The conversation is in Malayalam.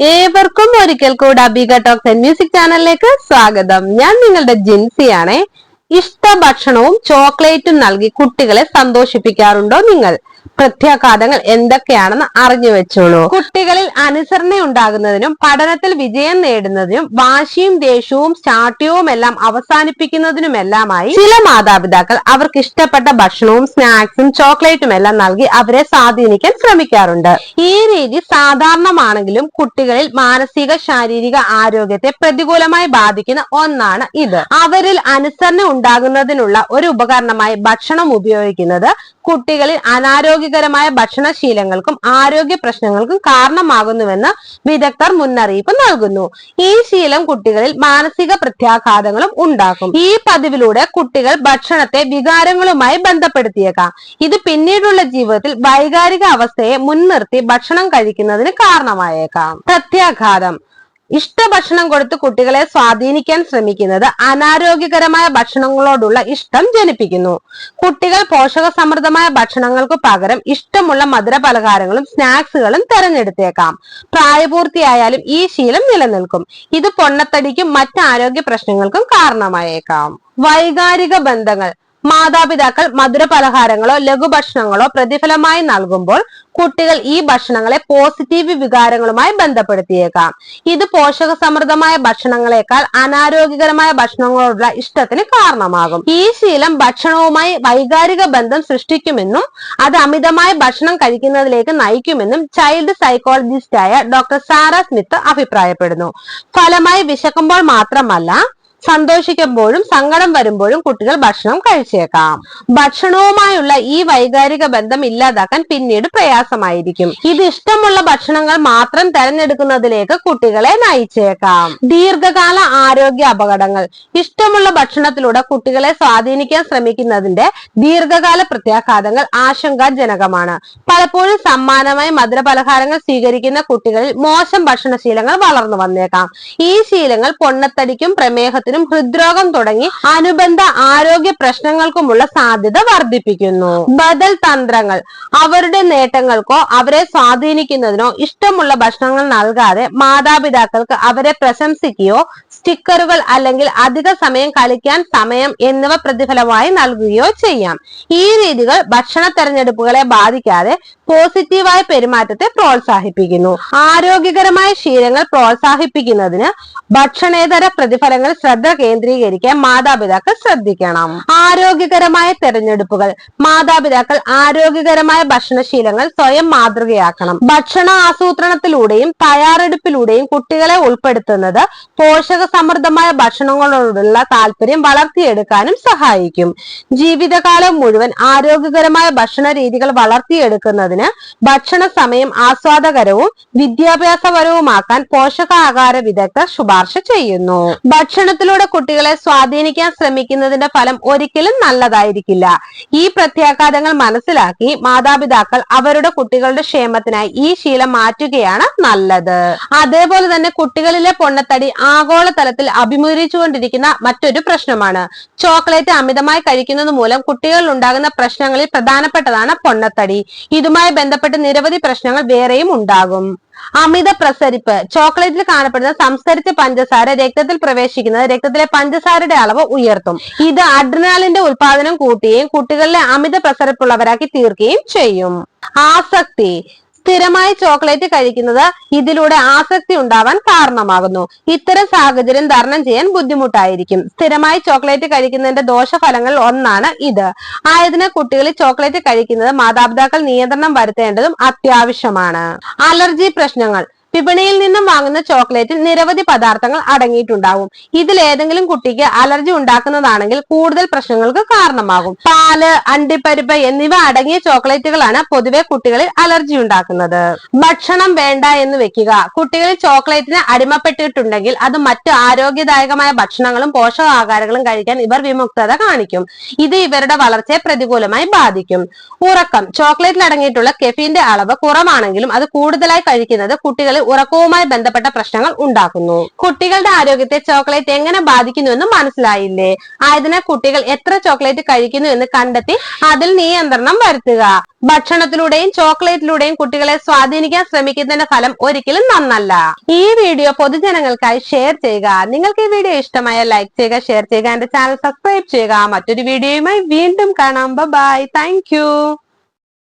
ഏവർക്കും ഒരിക്കൽ കൂടെ അബിക ടോക്സ് ആൻഡ് മ്യൂസിക് ചാനലിലേക്ക് സ്വാഗതം. ഞാൻ നിങ്ങളുടെ ജിൻസിയാണേ. ഇഷ്ട ഭക്ഷണവും ചോക്ലേറ്റും നൽകി കുട്ടികളെ സന്തോഷിപ്പിക്കാറുണ്ടോ നിങ്ങൾ? പ്രത്യാഘാതങ്ങൾ എന്തൊക്കെയാണെന്ന് അറിഞ്ഞു വെച്ചോളൂ. കുട്ടികളിൽ അനുസരണ ഉണ്ടാകുന്നതിനും പഠനത്തിൽ വിജയം നേടുന്നതിനും വാശിയും ദേഷ്യവും ശാഠ്യവും എല്ലാം അവസാനിപ്പിക്കുന്നതിനുമെല്ലാമായി ചില മാതാപിതാക്കൾ അവർക്ക് ഇഷ്ടപ്പെട്ട ഭക്ഷണവും സ്നാക്സും ചോക്ലേറ്റും എല്ലാം നൽകി അവരെ സ്വാധീനിക്കാൻ ശ്രമിക്കാറുണ്ട്. ഈ രീതി സാധാരണമാണെങ്കിലും കുട്ടികളിൽ മാനസിക ശാരീരിക ആരോഗ്യത്തെ പ്രതികൂലമായി ബാധിക്കുന്ന ഒന്നാണ് ഇത്. അവരിൽ അനുസരണ ഉണ്ടാകുന്നതിനുള്ള ഒരു ഉപകരണമായി ഭക്ഷണം ഉപയോഗിക്കുന്നത് കുട്ടികളിൽ അനാരോഗ്യകരമായ ഭക്ഷണശീലങ്ങൾക്കും ആരോഗ്യ പ്രശ്നങ്ങൾക്കും കാരണമാകുന്നുവെന്ന് വിദഗ്ധർ മുന്നറിയിപ്പ് നൽകുന്നു. ഈ ശീലം കുട്ടികളിൽ മാനസിക പ്രത്യാഘാതങ്ങളും ഉണ്ടാക്കും. ഈ പതിവിലൂടെ കുട്ടികൾ ഭക്ഷണത്തെ വികാരങ്ങളുമായി ബന്ധപ്പെടുത്തിയേക്കാം. ഇത് പിന്നീടുള്ള ജീവിതത്തിൽ വൈകാരിക അവസ്ഥയെ മുൻനിർത്തി ഭക്ഷണം കഴിക്കുന്നതിന് കാരണമായേക്കാം. പ്രത്യാഘാതം. ഇഷ്ട ഭക്ഷണം കൊടുത്ത് കുട്ടികളെ സ്വാധീനിക്കാൻ ശ്രമിക്കുന്നത് അനാരോഗ്യകരമായ ഭക്ഷണങ്ങളോടുള്ള ഇഷ്ടം ജനിപ്പിക്കുന്നു. കുട്ടികൾ പോഷക സമൃദ്ധമായ ഭക്ഷണങ്ങൾക്ക് പകരം ഇഷ്ടമുള്ള മധുര പലഹാരങ്ങളും സ്നാക്സുകളും തെരഞ്ഞെടുത്തേക്കാം. പ്രായപൂർത്തിയായാലും ഈ ശീലം നിലനിൽക്കും. ഇത് പൊണ്ണത്തടിക്കും മറ്റ് ആരോഗ്യ പ്രശ്നങ്ങൾക്കും കാരണമായേക്കാം. വൈകാരിക ബന്ധങ്ങൾ. മാതാപിതാക്കൾ മധുര പലഹാരങ്ങളോ ലഘുഭക്ഷണങ്ങളോ പ്രതിഫലമായി നൽകുമ്പോൾ കുട്ടികൾ ഈ ഭക്ഷണങ്ങളെ പോസിറ്റീവ് വികാരങ്ങളുമായി ബന്ധപ്പെടുത്തിയേക്കാം. ഇത് പോഷക സമൃദ്ധമായ ഭക്ഷണങ്ങളെക്കാൾ അനാരോഗ്യകരമായ ഭക്ഷണങ്ങളോടുള്ള ഇഷ്ടത്തിന് കാരണമാകും. ഈ ശീലം ഭക്ഷണവുമായി വൈകാരിക ബന്ധം സൃഷ്ടിക്കുമെന്നും അത് അമിതമായ ഭക്ഷണം കഴിക്കുന്നതിലേക്ക് നയിക്കുമെന്നും ചൈൽഡ് സൈക്കോളജിസ്റ്റായ ഡോക്ടർ സാറ സ്മിത്ത് അഭിപ്രായപ്പെടുന്നു. ഫലമായി വിശക്കുമ്പോൾ മാത്രമല്ല സന്തോഷിക്കുമ്പോഴും സങ്കടം വരുമ്പോഴും കുട്ടികൾ ഭക്ഷണം കഴിച്ചേക്കാം. ഭക്ഷണവുമായുള്ള ഈ വൈകാരിക ബന്ധം ഇല്ലാതാക്കാൻ പിന്നീട് പ്രയാസമായിരിക്കും. ഇത് ഇഷ്ടമുള്ള ഭക്ഷണങ്ങൾ മാത്രം തെരഞ്ഞെടുക്കുന്നതിലേക്ക് കുട്ടികളെ നയിച്ചേക്കാം. ദീർഘകാല ആരോഗ്യ അപകടങ്ങൾ. ഇഷ്ടമുള്ള ഭക്ഷണത്തിലൂടെ കുട്ടികളെ സ്വാധീനിക്കാൻ ശ്രമിക്കുന്നതിന്റെ ദീർഘകാല പ്രത്യാഘാതങ്ങൾ ആശങ്കാജനകമാണ്. പലപ്പോഴും സമ്മാനമായി മധുരപലഹാരങ്ങൾ സ്വീകരിക്കുന്ന കുട്ടികളിൽ മോശം ഭക്ഷണശീലങ്ങൾ വളർന്നു വന്നേക്കാം. ഈ ശീലങ്ങൾ പൊണ്ണത്തടിക്കും പ്രമേഹത്തിനും ഹൃദ്രോഗം തുടങ്ങി അനുബന്ധ ആരോഗ്യ പ്രശ്നങ്ങൾക്കുമുള്ള സാധ്യത വർദ്ധിപ്പിക്കുന്നു. ബദൽ തന്ത്രങ്ങൾ അവരുടെ നേട്ടങ്ങൾക്കോ അവരെ സ്വാധീനിക്കുന്നതിനോ ഇഷ്ടമുള്ള ഭക്ഷണങ്ങൾ നൽകാതെ മാതാപിതാക്കൾക്ക് അവരെ പ്രശംസിക്കുകയോ സ്റ്റിക്കറുകൾ അല്ലെങ്കിൽ അധിക സമയം കളിക്കാൻ സമയം എന്നിവ പ്രതിഫലമായി നൽകുകയോ ചെയ്യാം. ഈ രീതികൾ ഭക്ഷണ തെരഞ്ഞെടുപ്പുകളെ ബാധിക്കാതെ പോസിറ്റീവായ പെരുമാറ്റത്തെ പ്രോത്സാഹിപ്പിക്കുന്നു. ആരോഗ്യകരമായ ശീലങ്ങൾ പ്രോത്സാഹിപ്പിക്കുന്നതിന് ഭക്ഷണേതര പ്രതിഫലങ്ങൾ ശ്രദ്ധ കേന്ദ്രീകരിക്കാൻ മാതാപിതാക്കൾ ശ്രദ്ധിക്കണം. ആരോഗ്യകരമായ തെരഞ്ഞെടുപ്പുകൾ മാതാപിതാക്കൾ ആരോഗ്യകരമായ ഭക്ഷണശീലങ്ങൾ സ്വയം മാതൃകയാക്കണം. ഭക്ഷണ ആസൂത്രണത്തിലൂടെയും തയ്യാറെടുപ്പിലൂടെയും കുട്ടികളെ ഉൾപ്പെടുത്തുന്നത് പോഷക സമൃദ്ധമായ ഭക്ഷണങ്ങളോടുള്ള താല്പര്യം വളർത്തിയെടുക്കാനും സഹായിക്കും. ജീവിതകാലം മുഴുവൻ ആരോഗ്യകരമായ ഭക്ഷണ രീതികൾ വളർത്തിയെടുക്കുന്നതിന് ഭക്ഷണ സമയം ആസ്വാദകരവും വിദ്യാഭ്യാസപരവുമാക്കാൻ പോഷകാഹാര വിദഗ്ധർ ശുപാർശ ചെയ്യുന്നു. ഭക്ഷണത്തിലൂടെ കുട്ടികളെ സ്വാധീനിക്കാൻ ശ്രമിക്കുന്നതിന്റെ ഫലം ഒരിക്കലും നല്ലതായിരിക്കില്ല. ഈ പ്രത്യാഘാതങ്ങൾ മനസ്സിലാക്കി മാതാപിതാക്കൾ അവരുടെ കുട്ടികളുടെ ക്ഷേമത്തിനായി ഈ ശീലം മാറ്റുകയാണ് നല്ലത്. അതേപോലെ തന്നെ കുട്ടികളിലെ പൊണ്ണത്തടി ആഗോളതലത്തിൽ അഭിമുഖീകരിച്ചുകൊണ്ടിരിക്കുന്ന മറ്റൊരു പ്രശ്നമാണ്. ചോക്ലേറ്റ് അമിതമായി കഴിക്കുന്നത് മൂലം കുട്ടികളിൽ ഉണ്ടാകുന്ന പ്രശ്നങ്ങളിൽ പ്രധാനപ്പെട്ടതാണ് പൊണ്ണത്തടി. ഇതുമായി ബന്ധപ്പെട്ട് നിരവധി പ്രശ്നങ്ങൾ വേറെയും ഉണ്ടാകും. അമിത പ്രസരിപ്പ് ചോക്ലേറ്റിൽ കാണപ്പെടുന്ന സംസ്കരിച്ച പഞ്ചസാര രക്തത്തിൽ പ്രവേശിക്കുന്നത് രക്തത്തിലെ പഞ്ചസാരയുടെ അളവ് ഉയർത്തും. ഇത് അഡ്രിനാലിന്റെ ഉൽപാദനം കൂട്ടുകയും കുട്ടികളിലെ അമിത പ്രസരിപ്പുള്ളവരാക്കി തീർക്കുകയും ചെയ്യും. ആസക്തി സ്ഥിരമായി ചോക്ലേറ്റ് കഴിക്കുന്നത് ഇതിലൂടെ ആസക്തി ഉണ്ടാവാൻ കാരണമാകുന്നു. ഇത്തരം സാഹചര്യം തരണം ചെയ്യാൻ ബുദ്ധിമുട്ടായിരിക്കും. സ്ഥിരമായി ചോക്ലേറ്റ് കഴിക്കുന്നതിന്റെ ദോഷഫലങ്ങളിൽ ഒന്നാണ് ഇത്. ആയതിനാൽ കുട്ടികളിൽ ചോക്ലേറ്റ് കഴിക്കുന്നത് മാതാപിതാക്കൾ നിയന്ത്രണം വരുത്തേണ്ടതും അത്യാവശ്യമാണ്. അലർജി പ്രശ്നങ്ങൾ. വിപണിയിൽ നിന്നും വാങ്ങുന്ന ചോക്ലേറ്റിൽ നിരവധി പദാർത്ഥങ്ങൾ അടങ്ങിയിട്ടുണ്ടാവും. ഇതിൽ ഏതെങ്കിലും കുട്ടിക്ക് അലർജി ഉണ്ടാക്കുന്നതാണെങ്കിൽ കൂടുതൽ പ്രശ്നങ്ങൾക്ക് കാരണമാകും. പാൽ അണ്ടിപ്പരിപ്പ് എന്നിവ അടങ്ങിയ ചോക്ലേറ്റുകളാണ് പൊതുവെ കുട്ടികളിൽ അലർജി ഉണ്ടാക്കുന്നത്. ഭക്ഷണം വേണ്ട എന്ന് വെക്കുക. കുട്ടികളിൽ ചോക്ലേറ്റിന് അടിമപ്പെട്ടിട്ടുണ്ടെങ്കിൽ അത് മറ്റു ആരോഗ്യദായകമായ ഭക്ഷണങ്ങളും പോഷകാഹാരങ്ങളും കഴിക്കാൻ ഇവർ വിമുക്തത കാണിക്കും. ഇത് ഇവരുടെ വളർച്ചയെ പ്രതികൂലമായി ബാധിക്കും. ഉറക്കം. ചോക്ലേറ്റിൽ അടങ്ങിയിട്ടുള്ള കെഫീന്റെ അളവ് കുറവാണെങ്കിലും അത് കൂടുതലായി കഴിക്കുന്നത് കുട്ടികളിൽ ഉറക്കവുമായി ബന്ധപ്പെട്ട പ്രശ്നങ്ങൾ ഉണ്ടാക്കുന്നു. കുട്ടികളുടെ ആരോഗ്യത്തെ ചോക്ലേറ്റ് എങ്ങനെ ബാധിക്കുന്നുവെന്ന് മനസ്സിലായില്ലേ? ആയതിനാൽ കുട്ടികൾ എത്ര ചോക്ലേറ്റ് കഴിക്കുന്നു എന്ന് കണ്ടെത്തി അതിൽ നിയന്ത്രണം വരുത്തുക. ഭക്ഷണത്തിലൂടെയും ചോക്ലേറ്റിലൂടെയും കുട്ടികളെ സ്വാധീനിക്കാൻ ശ്രമിക്കുന്നതിന്റെ ഫലം ഒരിക്കലും നന്നല്ല. ഈ വീഡിയോ പൊതുജനങ്ങൾക്കായി ഷെയർ ചെയ്യുക. നിങ്ങൾക്ക് ഈ വീഡിയോ ഇഷ്ടമായ ലൈക്ക് ചെയ്യുക ഷെയർ ചെയ്യുക എന്റെ ചാനൽ സബ്സ്ക്രൈബ് ചെയ്യുക. മറ്റൊരു വീഡിയോയുമായി വീണ്ടും കാണാം. Bye thank